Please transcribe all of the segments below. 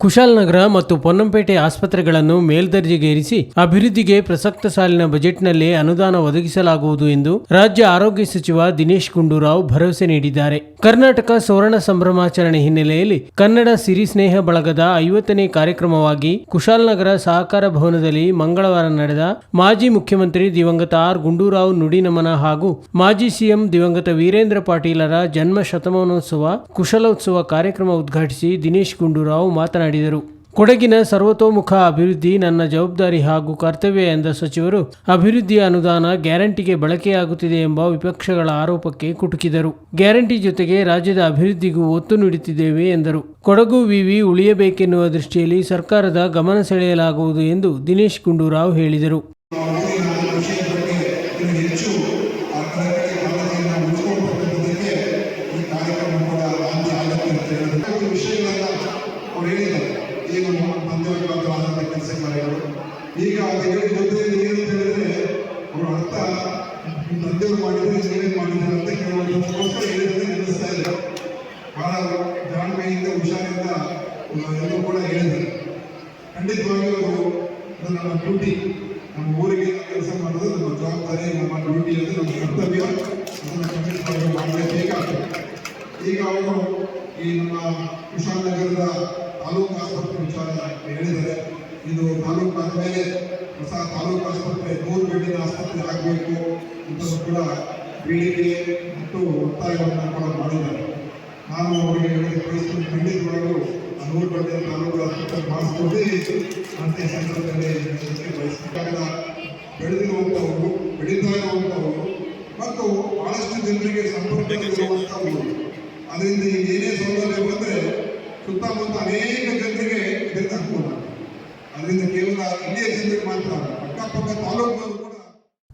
ಕುಶಾಲನಗರ ಮತ್ತು ಪೊನ್ನಂಪೇಟೆ ಆಸ್ಪತ್ರೆಗಳನ್ನು ಮೇಲ್ದರ್ಜೆಗೇರಿಸಿ ಅಭಿವೃದ್ಧಿಗೆ ಪ್ರಸಕ್ತ ಸಾಲಿನ ಬಜೆಟ್ನಲ್ಲಿ ಅನುದಾನ ಒದಗಿಸಲಾಗುವುದು ಎಂದು ರಾಜ್ಯ ಆರೋಗ್ಯ ಸಚಿವ ದಿನೇಶ್ ಗುಂಡೂರಾವ್ ಭರವಸೆ ನೀಡಿದ್ದಾರೆ. ಕರ್ನಾಟಕ ಸುವರ್ಣ ಸಂಭ್ರಮಾಚರಣೆ ಹಿನ್ನೆಲೆಯಲ್ಲಿ ಕನ್ನಡ ಸಿರಿ ಸ್ನೇಹ ಬಳಗದ ಐವತ್ತನೇ ಕಾರ್ಯಕ್ರಮವಾಗಿ ಕುಶಾಲನಗರ ಸಹಕಾರ ಭವನದಲ್ಲಿ ಮಂಗಳವಾರ ನಡೆದ ಮಾಜಿ ಮುಖ್ಯಮಂತ್ರಿ ದಿವಂಗತ ಆರ್ ಗುಂಡೂರಾವ್ ನುಡಿ ನಮನ ಹಾಗೂ ಮಾಜಿ ಸಿಎಂ ದಿವಂಗತ ವೀರೇಂದ್ರ ಪಾಟೀಲರ ಜನ್ಮ ಶತಮಾನೋತ್ಸವ ಕುಶಲೋತ್ಸವ ಕಾರ್ಯಕ್ರಮ ಉದ್ಘಾಟಿಸಿ ದಿನೇಶ್ ಗುಂಡೂರಾವ್ ಮಾತನಾಡಿದರು ಕೊಡಗಿನ ಸರ್ವತೋಮುಖ ಅಭಿವೃದ್ಧಿ ನನ್ನ ಜವಾಬ್ದಾರಿ ಹಾಗೂ ಕರ್ತವ್ಯ ಎಂದ ಸಚಿವರು ಅಭಿವೃದ್ಧಿ ಅನುದಾನ ಗ್ಯಾರಂಟಿಗೆ ಬಳಕೆಯಾಗುತ್ತಿದೆ ಎಂಬ ವಿಪಕ್ಷಗಳ ಆರೋಪಕ್ಕೆ ಕುಟುಕಿದರು. ಗ್ಯಾರಂಟಿ ಜೊತೆಗೆ ರಾಜ್ಯದ ಅಭಿವೃದ್ಧಿಗೂ ಒತ್ತು ನೀಡುತ್ತಿದ್ದೇವೆ ಎಂದರು. ಕೊಡಗು ವಿವಿ ಉಳಿಯಬೇಕೆನ್ನುವ ದೃಷ್ಟಿಯಲ್ಲಿ ಸರ್ಕಾರದ ಗಮನ ಸೆಳೆಯಲಾಗುವುದು ಎಂದು ದಿನೇಶ್ ಗುಂಡೂರಾವ್ ಹೇಳಿದರು. ತಂದೆಯವರು ಮಾಡಿದ್ರೆ ನೀವೇನು ಮಾಡಿದ್ರು ಅಂತ ಕೇಳುವಂಥದ್ದಕ್ಕೋಸ್ಕರ ಹೇಳಿದ್ರೆ ನಿಲ್ಲಿಸ್ತಾ ಇಲ್ಲ ಬಹಳ ಜಾಣ್ಮೆಯಿಂದ, ಹುಷಾರಿಂದ ಎಲ್ಲರೂ ಕೂಡ ಹೇಳಿದ್ರು. ಖಂಡಿತವಾಗಿಯೂ ಅದು ನಮ್ಮ ಡ್ಯೂಟಿ ನಮ್ಮ ಊರಿಗೆ ಕೆಲಸ ಮಾಡೋದು ನಮ್ಮ ಜವಾಬ್ದಾರಿ, ನಮ್ಮ ಡ್ಯೂಟಿ ಅದು, ನಮ್ಮ ಕರ್ತವ್ಯ. ಅದನ್ನು ಖಂಡಿತವಾಗಿ ಮಾಡಲೇಬೇಕಾಗ್ತದೆ ಈಗ ಅವರು ಈ ನಮ್ಮ ಕುಶಾಲನಗರದ ತಾಲೂಕು ಆಸ್ಪತ್ರೆ ವಿಚಾರ ಹೇಳಿದ್ದಾರೆ. ಇದು ತಾಲೂಕು ಆದಮೇಲೆ ಹೊಸ ತಾಲೂಕು ಆಸ್ಪತ್ರೆ, ಮೂರು ಬೆಡ್ಡಿನ ಆಸ್ಪತ್ರೆ ಆಗಬೇಕು ಅಂತ ಕೂಡ ಬೇಡಿಕೆ ಮತ್ತು ಒತ್ತಾಯವನ್ನು ಕೂಡ ಮಾಡಿದ್ದಾರೆ. ನಾನು ಅವರಿಗೆ ಹೇಳಿದ ಪರಿಸ್ಥಿತಿ ಖಂಡಿತವಾಗಲು ಆ ನೂರು ಬೆಡ್ಡಿನ ತಾಲೂಕು ಆಸ್ಪತ್ರೆ ಮಾಡಿಸ್ಕೊಂಡೇ ಅಂತ ಈ ಸಂದರ್ಭದಲ್ಲಿ ಬಯಸ್ಬೇಕಾದ ಬೆಳೆದಿರುವಂಥವರು, ಬೆಳೀತಾ ಇರುವಂಥವರು ಮತ್ತು ಬಹಳಷ್ಟು ಜನರಿಗೆ ಸಂಪರ್ಕಕ್ಕೆ ಊರು ಅದರಿಂದ ಏನೇ ಸೌಲಭ್ಯ ಬಂದರೆ ಸುತ್ತಮುತ್ತ ಅನೇಕ ಜನರಿಗೆ ಇದಕ್ಕೆ ಅನುಕೂಲ ಅದರಿಂದ ಕೇವಲ ಇಲ್ಲಿಯ ಜನರಿಗೆ ಮಾತ್ರ ಅಲ್ಲ, ಅಕ್ಕಪಕ್ಕ ತಾಲೂಕುಗಳು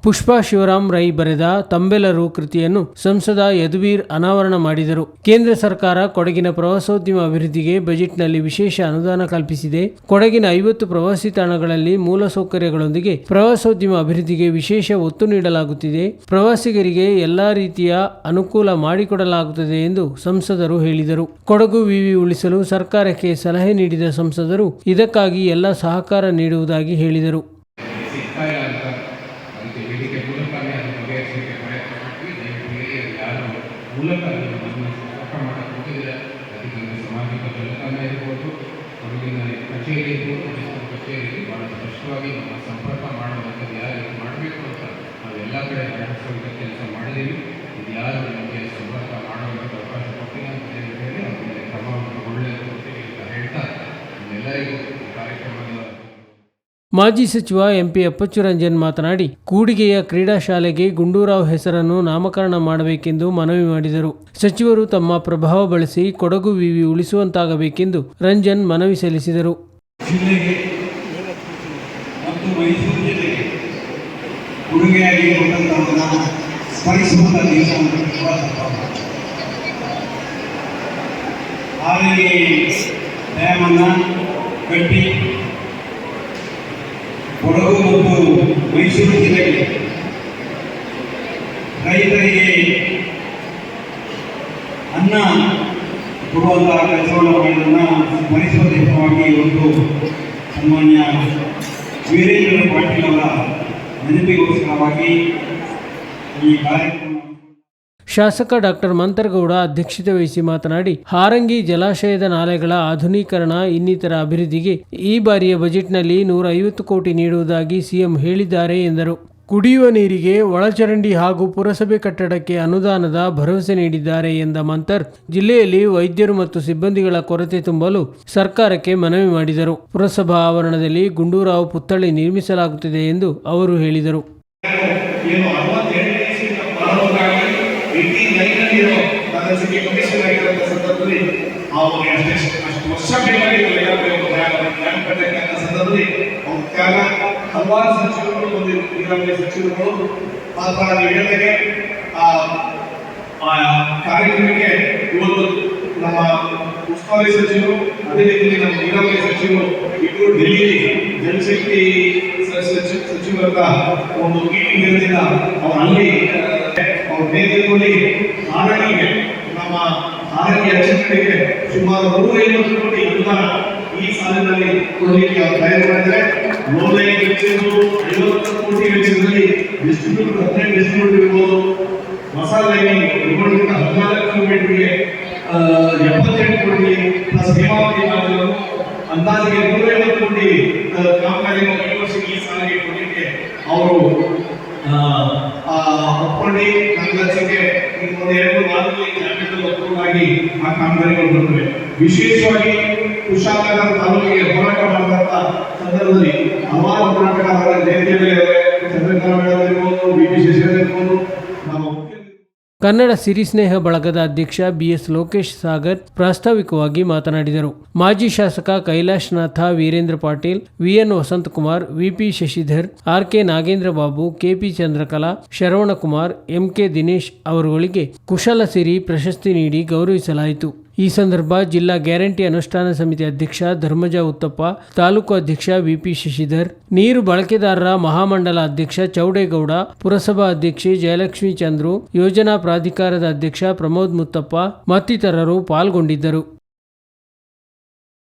ಪುಷ್ಪಾ ಶಿವರಾಮ್ ರೈ ಬರೆದ ತಂಬೆಲರು ಕೃತಿಯನ್ನು ಸಂಸದ ಯದುವೀರ್ ಅನಾವರಣ ಮಾಡಿದರು. ಕೇಂದ್ರ ಸರ್ಕಾರ ಕೊಡಗಿನ ಪ್ರವಾಸೋದ್ಯಮ ಅಭಿವೃದ್ಧಿಗೆ ಬಜೆಟ್ನಲ್ಲಿ ವಿಶೇಷ ಅನುದಾನ ಕಲ್ಪಿಸಿದೆ. ಕೊಡಗಿನ ಐವತ್ತು ಪ್ರವಾಸಿ ತಾಣಗಳಲ್ಲಿ ಮೂಲಸೌಕರ್ಯಗಳೊಂದಿಗೆ ಪ್ರವಾಸೋದ್ಯಮ ಅಭಿವೃದ್ಧಿಗೆ ವಿಶೇಷ ಒತ್ತು ನೀಡಲಾಗುತ್ತಿದೆ. ಪ್ರವಾಸಿಗರಿಗೆ ಎಲ್ಲಾ ರೀತಿಯ ಅನುಕೂಲ ಮಾಡಿಕೊಡಲಾಗುತ್ತದೆ ಎಂದು ಸಂಸದರು ಹೇಳಿದರು. ಕೊಡಗು ವಿವಿ ಉಳಿಸಲು ಸರ್ಕಾರಕ್ಕೆ ಸಲಹೆ ನೀಡಿದ ಸಂಸದರು ಇದಕ್ಕಾಗಿ ಎಲ್ಲ ಸಹಕಾರ ನೀಡುವುದಾಗಿ ಹೇಳಿದರು ಸಿಗ್ತಾ ಇಲ್ಲ ಅಂತ ಅದಕ್ಕೆ ವೇದಿಕೆ ಮೂಲಕನೇ ಅದನ್ನು ಬಗೆಹರಿಸಲಿಕ್ಕೆ ಪ್ರಯತ್ನ ಮಾಡ್ತೀವಿ ದಯವಿಟ್ಟು ಹೇಳಿ ಅದು ಯಾರು ಮೂಲಕ ಅದನ್ನು ನಮ್ಮನ್ನು ಸಂಪರ್ಕ ಹೋಗಿದ್ರೆ ಅದಕ್ಕೆ ಒಂದು ಸಮಾಜಿಕ ಜಾಲತಾಣ ಇರ್ಬೋದು. ಕೊಡಗಿನ ಕಚೇರಿ ಇರ್ಬೋದು. ಕಚೇರಿಯಲ್ಲಿ ಭಾಳ ಸ್ಪಷ್ಟವಾಗಿ ನಮ್ಮ ಸಂಪರ್ಕ ಮಾಡುವಂಥದ್ದು ಯಾರು ಮಾಡಬೇಕು ಅಂತ ನಾವು ಎಲ್ಲ ಕಡೆ ಹರಡಿಸುವಂಥ ಕೆಲಸ ಮಾಡಿದ್ದೀವಿ ಇದು ಯಾರು ನಮಗೆ ಸಂಪರ್ಕ ಮಾಡುವಂಥ ಅವಕಾಶ ಕೊಟ್ಟಿಲ್ಲ ಅಂತ ಹೇಳಿ ಅವ್ರ ಮೇಲೆ ಕ್ರಮವನ್ನು ತಗೊಳ್ಳಬೇಕು ಅಂತ ಹೇಳ್ತಾ ನಿಮ್ಮೆಲ್ಲರಿಗೂ ಈ ಕಾರ್ಯಕ್ರಮದ ಮಾಜಿ ಸಚಿವ ಎಂಪಿ ಅಪ್ಪಚ್ಚುರಂಜನ್ ಮಾತನಾಡಿ, ಕೂಡಿಗೆಯ ಕ್ರೀಡಾ ಶಾಲೆಗೆ ಗುಂಡೂರಾವ್ ಹೆಸರನ್ನು ನಾಮಕರಣ ಮಾಡಬೇಕೆಂದು ಮನವಿ ಮಾಡಿದರು. ಸಚಿವರು ತಮ್ಮ ಪ್ರಭಾವ ಬಳಸಿ ಕೊಡಗು ವಿವಿ ಉಳಿಸುವಂತಾಗಬೇಕೆಂದು ರಂಜನ್ ಮನವಿ ಸಲ್ಲಿಸಿದರು. ಜಿಲ್ಲೆಗೆ ಮತ್ತು ಮೈಸೂರು ಜಿಲ್ಲೆಗೆ ಉಡುಗೆಯಾಗಿ ಕೊಟ್ಟಂತಹದನ್ನ ಸ್ಮರಿಸುವಂಥ ದಿವಸ ಅಂತ ಹಾಗಾಗಿ ಡ್ಯಾಮನ್ನು ಕಟ್ಟಿ ಕೊಡಗು ಮತ್ತು ಮೈಸೂರು ಜಿಲ್ಲೆಗೆ ರೈತರಿಗೆ ಅನ್ನ ಕೊಡುವಂತಹ ಕೆಲಸವನ್ನು ಮಾಡಿದ್ದನ್ನು ಸ್ಮರಿಸುವ ದಿನವಾಗಿ ಒಂದು ಸನ್ಮಾನ್ಯ ವೀರೇಂದ್ರ ಪಾಟೀಲ್ ಅವರ ನೆನಪಿಗೋಸ್ಕರವಾಗಿ ಈ ಕಾರ್ಯಕ್ರಮ ಶಾಸಕ ಡಾಕ್ಟರ್ ಮಂತರಗೌಡ ಅಧ್ಯಕ್ಷತೆ ವಹಿಸಿ ಮಾತನಾಡಿ, ಹಾರಂಗಿ ಜಲಾಶಯದ ನಾಲೆಗಳ ಆಧುನೀಕರಣ ಇನ್ನಿತರ ಅಭಿವೃದ್ಧಿಗೆ ಈ ಬಾರಿಯ ಬಜೆಟ್ನಲ್ಲಿ ನೂರ ಐವತ್ತು ಕೋಟಿ ನೀಡುವುದಾಗಿ ಸಿಎಂ ಹೇಳಿದ್ದಾರೆ ಎಂದರು. ಕುಡಿಯುವ ನೀರಿಗೆ ಒಳಚರಂಡಿ ಹಾಗೂ ಪುರಸಭೆ ಕಟ್ಟಡಕ್ಕೆ ಅನುದಾನದ ಭರವಸೆ ನೀಡಿದ್ದಾರೆ ಎಂದ ಮಂತರ್, ಜಿಲ್ಲೆಯಲ್ಲಿ ವೈದ್ಯರು ಮತ್ತು ಸಿಬ್ಬಂದಿಗಳ ಕೊರತೆ ತುಂಬಲು ಸರ್ಕಾರಕ್ಕೆ ಮನವಿ ಮಾಡಿದರು. ಪುರಸಭಾ ಆವರಣದಲ್ಲಿ ಗುಂಡೂರಾವ್ ಪುತ್ಥಳಿ ನಿರ್ಮಿಸಲಾಗುತ್ತಿದೆ ಎಂದು ಅವರು ಹೇಳಿದರು. ಆಗಿರುವಂಥ ಸಂದರ್ಭದಲ್ಲಿ ಅವರು ಅಷ್ಟು ಅಷ್ಟು ವರ್ಷ ಬೇಕಾಗಿರಲಿಲ್ಲ ಸಂದರ್ಭದಲ್ಲಿ ಅವ್ರ ತ್ಯಾಗ ಹಲವಾರು ಸಚಿವರುಗಳು ಈಗಾಗಲೇ ಸಚಿವರುಗಳು ಮಾತ್ರ ನೀವು ಹೇಳಿದಾಗೆ, ಆ ಕಾರ್ಯಕ್ರಮಕ್ಕೆ ಇವತ್ತು ನಮ್ಮ ಉಸ್ತುವಾರಿ ಸಚಿವರು, ಅದೇ ರೀತಿಯಲ್ಲಿ ನಮ್ಮ ನೀರಾವರಿ ಸಚಿವರು ಇಬ್ಬರು ಡೆಲ್ಲಿಯಲ್ಲಿ ಜಲಶಕ್ತಿ ಸ- ಸಚಿ- ಸಚಿವರ ಒಂದು ಮೀಟಿಂಗ್ ಇರೋದ್ರಿಂದ ಅವರು ಅಲ್ಲಿ ಅವ್ರ ನೇತೃತ್ವದಲ್ಲಿ ಹಾರಣಿಗೆ ನಮ್ಮ ಆರೋಗ್ಯ ಚಿತ್ರಕ್ಕೆ ಸುಮಾರು ನೂರೈವತ್ತು ಕೋಟಿ ಅನುದಾನ ಈ ಸಾಲಿನಲ್ಲಿ ಕೊಡಲಿಕ್ಕೆ ಅವ್ರು ತಯಾರು ಮಾಡಿದರೆ ನೋಂದಣಿ ವೆಚ್ಚಗಳು ಐವತ್ತು ಕೋಟಿ ವೆಚ್ಚದಲ್ಲಿ ಡಿಸ್ಟ್ರಿಬ್ಯೂಟರ್ ಹದಿನೈದು ಡಿಸ್ಟ್ರಿಬ್ಯೂಟರ್ ಇರ್ಬೋದು. ಮಸಾಲೆ ಇರ್ಬೋದು ಹದಿನಾಲ್ಕು ಕಿಲೋಮೀಟರ್ಗೆ ಎಪ್ಪತ್ತೆಂಟು ಕೋಟಿ ಪ್ಲಸ್ ಹೇಮಾವತಿ ಮಾರ್ಗವನ್ನು ಅಂದಾಜಿಗೆ ನೂರೈವತ್ತು ಕೋಟಿ ಕಾಮಗಾರಿಯನ್ನು ಈ ವರ್ಷಕ್ಕೆ ಈ ಸಾಲಿಗೆ ಕೊಡಲಿಕ್ಕೆ ಅವರು ಒಪ್ಕೊಂಡು ನನ್ನ ಲಕ್ಷಕ್ಕೆ ಒಂದು ಎರಡು ವಾರದಲ್ಲಿ ಅಪ್ರೂವ್ ಆ ಕಾಮಗಾರಿಗಳು ಬರ್ತವೆ. ವಿಶೇಷವಾಗಿ ಕುಶಾಲನಗರ ತಾಲೂಕಿಗೆ ಹೋರಾಟ ಮಾಡಿದಂತ ಸಂದರ್ಭದಲ್ಲಿ ಹಲವಾರು ಹೋರಾಟಗಾರರ ಜಯಂತಿಯಲ್ಲಿ ಚಂದ್ರಕಾಂತ ಮೇಡಮ್ ಇರ್ಬೋದು ಬಿ ಪಿ ಶಶಿಧರ್ ಇರ್ಬೋದು ಕನ್ನಡ ಸಿರಿಸ್ನೇಹ ಬಳಗದ ಅಧ್ಯಕ್ಷ ಬಿಎಸ್ ಲೋಕೇಶ್ ಸಾಗರ್ ಪ್ರಾಸ್ತಾವಿಕವಾಗಿ ಮಾತನಾಡಿದರು. ಮಾಜಿ ಶಾಸಕ Kailashnath Virendra Patil, VN Vasanthakumar, VP Shashidhar RK Nagendra Babu KP Chandrakala, Saravanakumar MK Dinesh ಅವರುಗಳಿಗೆ ಕುಶಲ ಸಿರಿ ಪ್ರಶಸ್ತಿ ನೀಡಿ ಗೌರವಿಸಲಾಯಿತು. ಈ ಸಂದರ್ಭ ಜಿಲ್ಲಾ ಗ್ಯಾರಂಟಿ ಅನುಷ್ಠಾನ ಸಮಿತಿ ಅಧ್ಯಕ್ಷ ಧರ್ಮಜ ಉತ್ತಪ್ಪ, ತಾಲೂಕು ಅಧ್ಯಕ್ಷ ವಿಪಿ ಶಶಿಧರ್, ನೀರು ಬಳಕೆದಾರರ ಮಹಾಮಂಡಲ ಅಧ್ಯಕ್ಷ ಚೌಡೇಗೌಡ, ಪುರಸಭಾ ಅಧ್ಯಕ್ಷೆ ಜಯಲಕ್ಷ್ಮಿ ಚಂದ್ರು, ಯೋಜನಾ ಪ್ರಾಧಿಕಾರದ ಅಧ್ಯಕ್ಷ ಪ್ರಮೋದ್ ಮುತ್ತಪ್ಪ ಮತ್ತಿತರರು ಪಾಲ್ಗೊಂಡಿದ್ದರು.